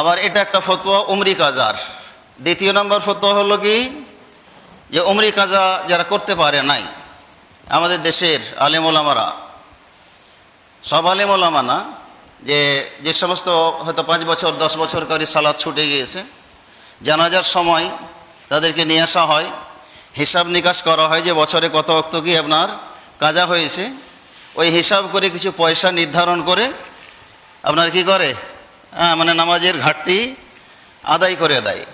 আবার এটা একটা ফতোয়া উমরি কাজার। দ্বিতীয় নম্বর ফতোয়া হলো কি? যে উমরি কাজা যারা করতে পারে নাই, আমাদের দেশের আলেমোলামারা, সব আলেমোলামা না, যে যে সমস্ত হয়তো পাঁচ বছর, দশ বছর করে সালাদ ছুটে গিয়েছে, জানাজার সময় তাদেরকে নিয়ে আসা হয়, হিসাব নিকাশ করা হয় যে বছরে কত অক্ত কি আপনার কাজা হয়েছে, ওই হিসাব করে কিছু পয়সা নির্ধারণ করে আপনার কি করে? মানে নামাজের ঘাটতি আদায় করে দেয়।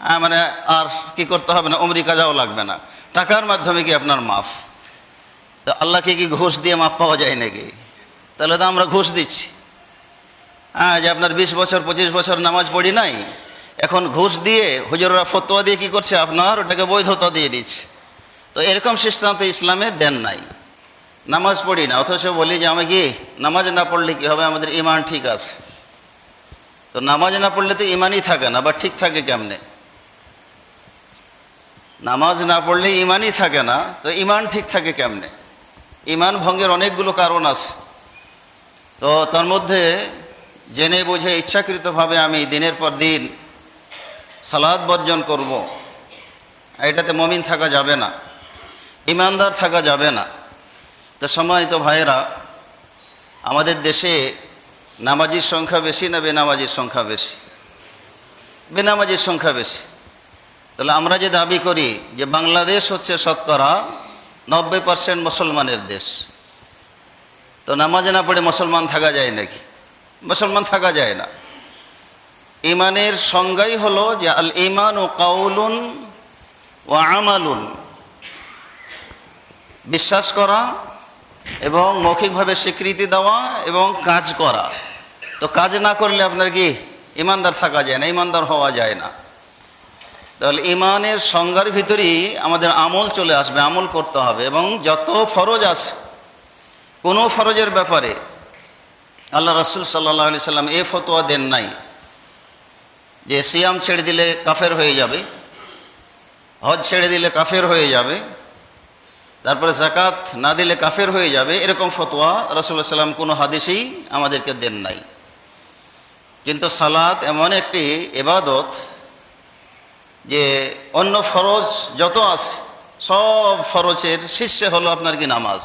হ্যাঁ, মানে আর কি করতে হবে না অমরি কাজাও লাগবে না। টাকার মাধ্যমে কি আপনার মাফ? তো আল্লাহকে কি ঘুষ দিয়ে মাপ পাওয়া যায় নাকি? তাহলে তো আমরা ঘুষ দিচ্ছি। হ্যাঁ যে আপনার বিশ বছর পঁচিশ বছর নামাজ পড়ি নাই এখন ঘুষ দিয়ে হুজুররা ফতোয়া দিয়ে কি করছে? আপনার ওটাকে বৈধতা দিয়ে দিচ্ছে। তো এরকম সিস্টেম তো ইসলামে দেন নাই। নামাজ পড়ি না অথচ বলি যে আমি কি নামাজ না পড়লে কি হবে? আমাদের ইমান ঠিক আছে। তো নামাজ না পড়লে তো ইমানই থাকে না, বা ঠিক থাকে কেমনে? নামাজ না পড়লে ইমানই থাকে না, তো ইমান ঠিক থাকে কেমনে? ইমান ভঙ্গের অনেকগুলো কারণ আছে। তো তার মধ্যে জেনে বুঝে ইচ্ছাকৃতভাবে আমি দিনের পর দিন সালাদ বর্জন করব। এটাতে মমিন থাকা যাবে না, ইমানদার থাকা যাবে না। তো সময় তো ভাইয়েরা, আমাদের দেশে নামাজির সংখ্যা বেশি না বেনামাজির সংখ্যা বেশি? বেনামাজির সংখ্যা বেশি। তাহলে আমরা যে দাবি করি যে বাংলাদেশ হচ্ছে শতকরা নব্বই পার্সেন্ট মুসলমানের দেশ। তো নামাজে না পড়ে মুসলমান থাকা যায় নাকি? মুসলমান থাকা যায় না। ইমানের সংজ্ঞাই হলো যে আল ইমান ও কাউলুন ও আমালুন। বিশ্বাস করা এবং মৌখিকভাবে স্বীকৃতি দেওয়া এবং কাজ করা। তো কাজ না করলে আপনার কি ইমানদার থাকা যায় না, ইমানদার হওয়া যায় না। তাহলে ইমানের সংজ্ঞার ভিতরেই আমাদের আমল চলে আসবে, আমল করতে হবে এবং যত ফরজ আছে, কোনো ফরজের ব্যাপারে আল্লাহ রসুল সাল্লাহ আলি সাল্লাম এ ফতোয়া দেন নাই যে সিয়াম ছেড়ে দিলে কাফের হয়ে যাবে, হজ ছেড়ে দিলে কাফের হয়ে যাবে, তারপরে জাকাত না দিলে কাফের হয়ে যাবে, এরকম ফতোয়া রসুল্লাহ সাল্লাম কোনো হাদিসেই আমাদেরকে দেন নাই। কিন্তু সালাত এমন একটি এবাদত যে অন্য ফরজ যত আছে, সব ফরজের শীর্ষে হলো আপনার কি নামাজ।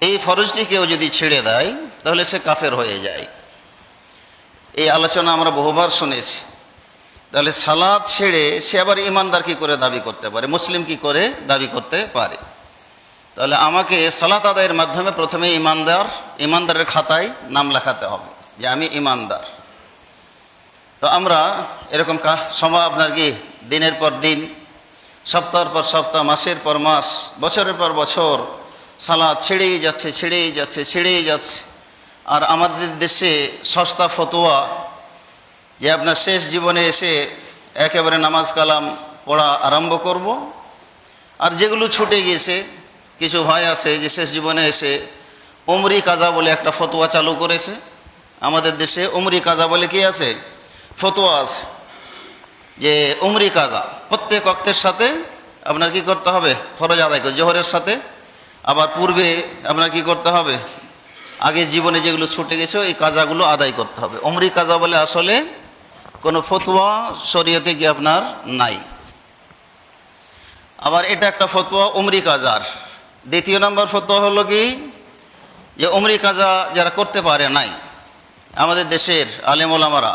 এই ফরজটি কেউ যদি ছেড়ে দেয়, তাহলে সে কাফের হয়ে যায়। এই আলোচনা আমরা বহুবার শুনেছি। তাহলে সালাদ ছেড়ে সে আবার ইমানদার কি করে দাবি করতে পারে? মুসলিম কি করে দাবি করতে পারে? তাহলে আমাকে সালাত আদায়ের মাধ্যমে প্রথমে ইমানদার, ইমানদারের খাতায় নাম লেখাতে হবে যে আমি ইমানদার। তো আমরা এরকম সময় আপনার কি দিনের পর দিন, সপ্তাহের পর সপ্তাহ, মাসের পর মাস, বছরের পর বছর সালাদ ছেড়েই যাচ্ছে ছেড়েই যাচ্ছে ছেড়েই যাচ্ছে। আর আমাদের দেশে সস্তা ফতোয়া, যে আপনার শেষ জীবনে এসে একেবারে নামাজ কালাম পড়া আরম্ভ করব। আর যেগুলো ছুটে গিয়েছে, কিছু ভাই আছে যে শেষ জীবনে এসে উমরি কাজা বলে একটা ফতোয়া চালু করেছে। আমাদের দেশে উমরি কাজা বলে কি আছে? ফতোয়া আছে যে উমরি কাজা, প্রত্যেক অক্তের সাথে আপনার কি করতে হবে? ফরজ আদায় করে, জোহরের সাথে। আবার পূর্বে আপনার কি করতে হবে? আগে জীবনে যেগুলো ছুটে গেছে, ওই কাজাগুলো আদায় করতে হবে। উমরি কাজা বলে আসলে কোনো ফতোয়া শরীয়তে কি আপনার নাই। আবার এটা একটা ফতোয়া উমরি কাজার। দ্বিতীয় নম্বর ফতোয়া হলো কি? যে উমরি কাজা যারা করতে পারে নাই, আমাদের দেশের আলেমোলামারা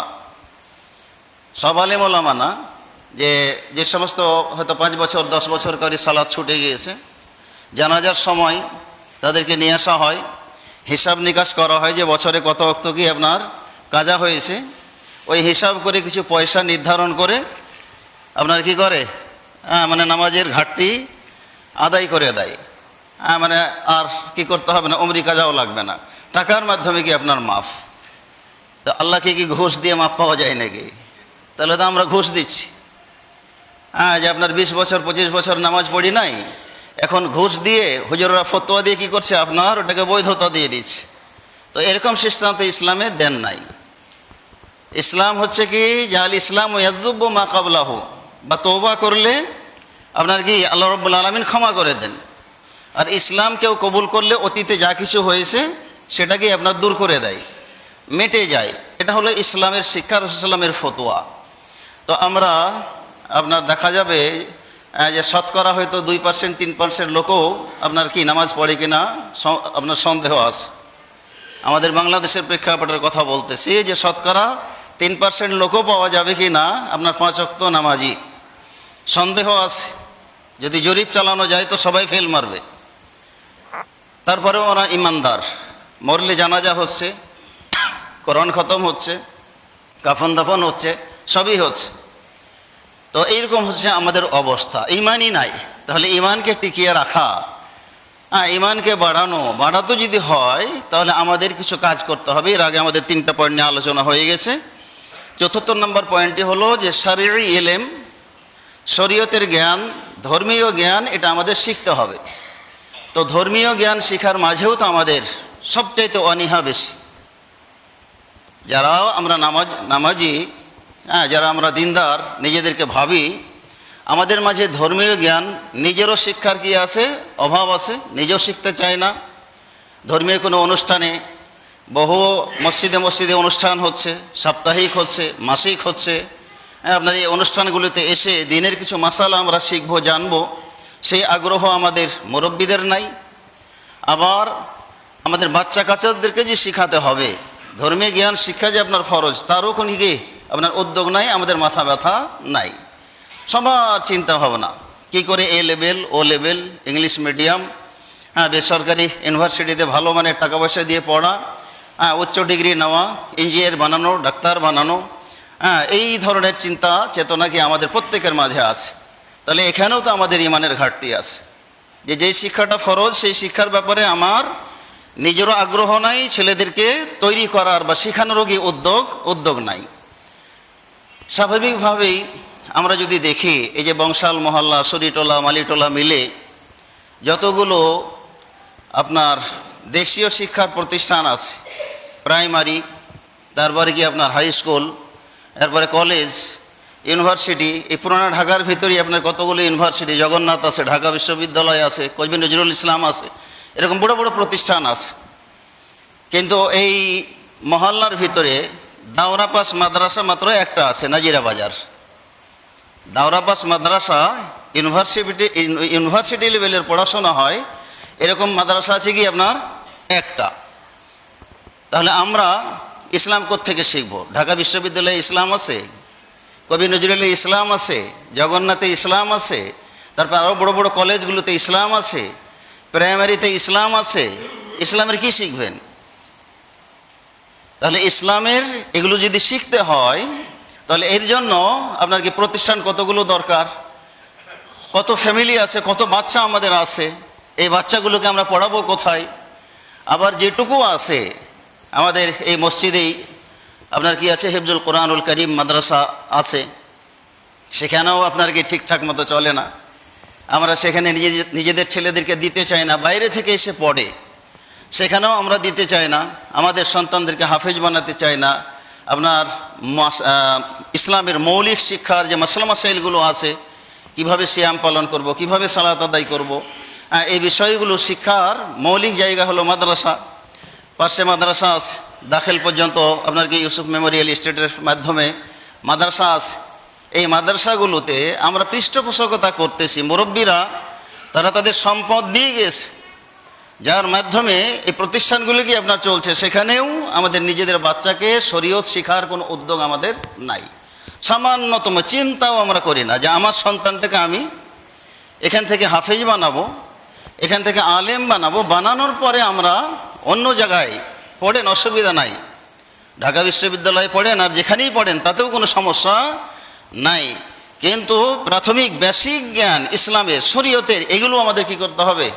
সব আলেমোলামা না, যে যে সমস্ত হয়তো পাঁচ বছর, দশ বছর করে সালাদ ছুটে গিয়েছে, জানাজার সময় তাদেরকে নিয়ে আসা হয়, হিসাব নিকাশ করা হয় যে বছরে কত অক্ত কি আপনার কাজা হয়েছে, ওই হিসাব করে কিছু পয়সা নির্ধারণ করে আপনার কি করে? হ্যাঁ মানে নামাজের ঘাটতি আদায় করে দেয়। হ্যাঁ মানে আর কি করতে হবে না, অমরি কাজাও লাগবে না। টাকার মাধ্যমে কি আপনার মাফ? তো আল্লাহকে কি ঘুষ দিয়ে মাপ পাওয়া যায় নাকি? তাহলে তো আমরা ঘুষ দিচ্ছি। হ্যাঁ যে আপনার বিশ বছর, পঁচিশ বছর নামাজ পড়ি নাই, এখন ঘুষ দিয়ে হুজুররা ফতোয়া দিয়ে কি করছে আপনার? ওটাকে বৈধতা দিয়ে দিচ্ছে। তো এরকম সিস্টেম তো ইসলামে দেন নাই। ইসলাম হচ্ছে কি, জাল ইসলাম ইয়াদুব্য মা কাবলাহ বা তৌবা করলে আপনার কি, আল্লাহ রব্বুল আলমিন ক্ষমা করে দেন। আর ইসলাম কেউ কবুল করলে অতীতে যা কিছু হয়েছে সেটাকে আপনার দূর করে দেয়। মেটে যায়। এটা হলো ইসলামের শিক্ষা রসুলামের ফতোয়া। তো আমরা আপনার দেখা যাবে যে শতকরা হয়তো দুই পার্সেন্ট, তিন পার্সেন্ট লোকও আপনার কি নামাজ পড়ে কিনা আপনার সন্দেহ আছে। আমাদের বাংলাদেশের প্রেক্ষাপটের কথা বলতেছি যে শতকরা তিন পার্সেন্ট লোকও পাওয়া যাবে কি না আপনার পাঁচ অক্ত নামাজি। সন্দেহ আছে। যদি জরিপ চালানো যায় তো সবাই ফেল মারবে। তারপরেও ওরা ইমানদার। মরলে জানাজা হচ্ছে করণ খতম হচ্ছে, কাফন দাফন হচ্ছে। সবই হচ্ছে। তো এইরকম হচ্ছে আমাদের অবস্থা। ইমানই নাই। তাহলে ইমানকে টিকিয়ে রাখা হ্যাঁ ইমানকে বাড়ানো, বাড়াতো যদি হয়, তাহলে আমাদের কিছু কাজ করতে হবে। এর আগে আমাদের তিনটা পয়েন্ট নিয়ে আলোচনা হয়ে গেছে। চতুর্থ নম্বর পয়েন্টটি হলো যে শারীরিক এলেম শরীয়তের জ্ঞান, ধর্মীয় জ্ঞান, এটা আমাদের শিখতে হবে। তো ধর্মীয় জ্ঞান শিখার মাঝেও তো আমাদের সবচাইতে অনীহা বেশি। যারা আমরা নামাজ, নামাজি হ্যাঁ যারা আমরা দিনদার নিজেদেরকে ভাবি আমাদের মাঝে ধর্মীয় জ্ঞান নিজেরও শিক্ষার কি আছে? অভাব আছে নিজেও শিখতে চায় না। ধর্মীয় কোনো অনুষ্ঠানে বহু মসজিদে মসজিদে অনুষ্ঠান হচ্ছে সাপ্তাহিক হচ্ছে মাসিক হচ্ছে। হ্যাঁ, আপনার এই অনুষ্ঠানগুলিতে এসে দিনের কিছু মাসালা আমরা শিখব জানব। সেই আগ্রহ আমাদের মুরব্বীদের নাই। আবার আমাদের বাচ্চা কাচ্চাদেরকে যে শিখাতে হবে ধর্মীয় জ্ঞান শিক্ষা যে আপনার ফরজ তারও কোনো কি আপনার উদ্যোগ নাই, আমাদের মাথা ব্যথা নাই। সবার চিন্তা ভাবনা, কি করে A level, O level, English medium হ্যাঁ বেসরকারি ইউনিভার্সিটিতে ভালো মানের টাকা পয়সা দিয়ে পড়া হ্যাঁ উচ্চ ডিগ্রি নেওয়া ইঞ্জিনিয়ার বানানো, ডাক্তার বানানো হ্যাঁ এই ধরনের চিন্তা, চেতনা কি আমাদের প্রত্যেকের মাঝে আছে। তাহলে এখানেও তো আমাদের ইমানের ঘাটতি আছে। যে যেই শিক্ষাটা ফরজ, সেই শিক্ষার ব্যাপারে আমার নিজেরও আগ্রহ নাই, ছেলেদেরকে তৈরি করার বা শেখানোরও কি উদ্যোগ উদ্যোগ নাই। স্বাভাবিকভাবেই আমরা যদি দেখি, এই যে বংশাল, মহল্লা শরীটোলা মালিটোলা মিলে যতগুলো আপনার দেশীয় শিক্ষার প্রতিষ্ঠান আছে, প্রাইমারি, তারপরে কি আপনার হাই স্কুল এরপরে কলেজ, ইউনিভার্সিটি, এই পুরানা ঢাকার ভিতরেই আপনার কতগুলো ইউনিভার্সিটি, জগন্নাথ আছে, ঢাকা বিশ্ববিদ্যালয় আছে কোচবি নজরুল ইসলাম আছে, এরকম বড় বড় প্রতিষ্ঠান আছে। কিন্তু এই মহল্লার ভিতরে দাওরাপাস মাদ্রাসা মাত্র একটা আছে, নাজিরা বাজার। দাওরাপাস মাদ্রাসা ইউনিভার্সিটি ইউনিভার্সিটি লেভেলের পড়াশোনা হয়, এরকম মাদ্রাসা আছে কি আপনার? একটা। তাহলে আমরা ইসলাম থেকে শিখব? ঢাকা বিশ্ববিদ্যালয়ে ইসলাম আছে, কবি নজরুলে ইসলাম আছে, জগন্নাথে ইসলাম আছে, তারপর আরও বড় বড় কলেজগুলোতে ইসলাম আছে, প্রাইমারিতে ইসলাম আছে। ইসলামের কি শিখবেন? তাহলে ইসলামের এগুলো যদি শিখতে হয়, তাহলে এর জন্য আপনার কি প্রতিষ্ঠান কতগুলো দরকার? কত ফ্যামিলি আছে, কত বাচ্চা আমাদের আছে, এই বাচ্চাগুলোকে আমরা পড়াবো কোথায়? আবার যেটুকু আছে, আমাদের এই মসজিদেই আপনার কি আছে? হেফজুল কোরআনুল করিম মাদ্রাসা আছে। সেখানেও আপনার কি ঠিকঠাক মতো চলে না। আমরা সেখানে নিজে নিজেদের ছেলেদেরকে দিতে চাই না, বাইরে থেকে এসে পড়ে। সেখানেও আমরা দিতে চাই না, আমাদের সন্তানদেরকে হাফেজ বানাতে চাই না। আপনার ইসলামের মৌলিক শিক্ষার যে মাসলা মাসাইলগুলো আছে, কীভাবে সিয়াম পালন করব, কীভাবে সালাত আদায় করব এই বিষয়গুলো শিক্ষার মৌলিক জায়গা হলো মাদ্রাসা। পাশে মাদ্রাসা আছে, দাখিল পর্যন্ত আপনার কি ইউসুফ মেমোরিয়াল স্টেটের মাধ্যমে মাদ্রাসা আছে। এই মাদ্রাসাগুলোতে আমরা পৃষ্ঠপোষকতা করতেছি, মুরব্বীরা, তারা তাদের সম্পদ দিয়ে গেছে যার মাধ্যমে এই প্রতিষ্ঠানগুলি কি আপনার চলছে? সেখানেও আমাদের নিজেদের বাচ্চাকে শরীয়ত শেখার কোনো উদ্যোগ আমাদের নাই। সামান্যতম চিন্তাও আমরা করি না যে আমার সন্তানটাকে আমি এখান থেকে হাফেজ বানাবো, এখান থেকে আলেম বানাবো, বানানোর পরে আমরা অন্য জায়গায় পড়েন, অসুবিধা নাই। ঢাকা বিশ্ববিদ্যালয়ে পড়েন আর যেখানেই পড়েন, তাতেও কোনো সমস্যা নাই। কিন্তু প্রাথমিক, বেসিক জ্ঞান ইসলামের, শরীয়তের, এগুলো আমাদের কি করতে হবে?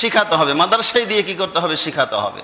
শিখাতে হবে। মাদ্রাসায় দিয়ে কি করতে হবে? শিখাতে হবে।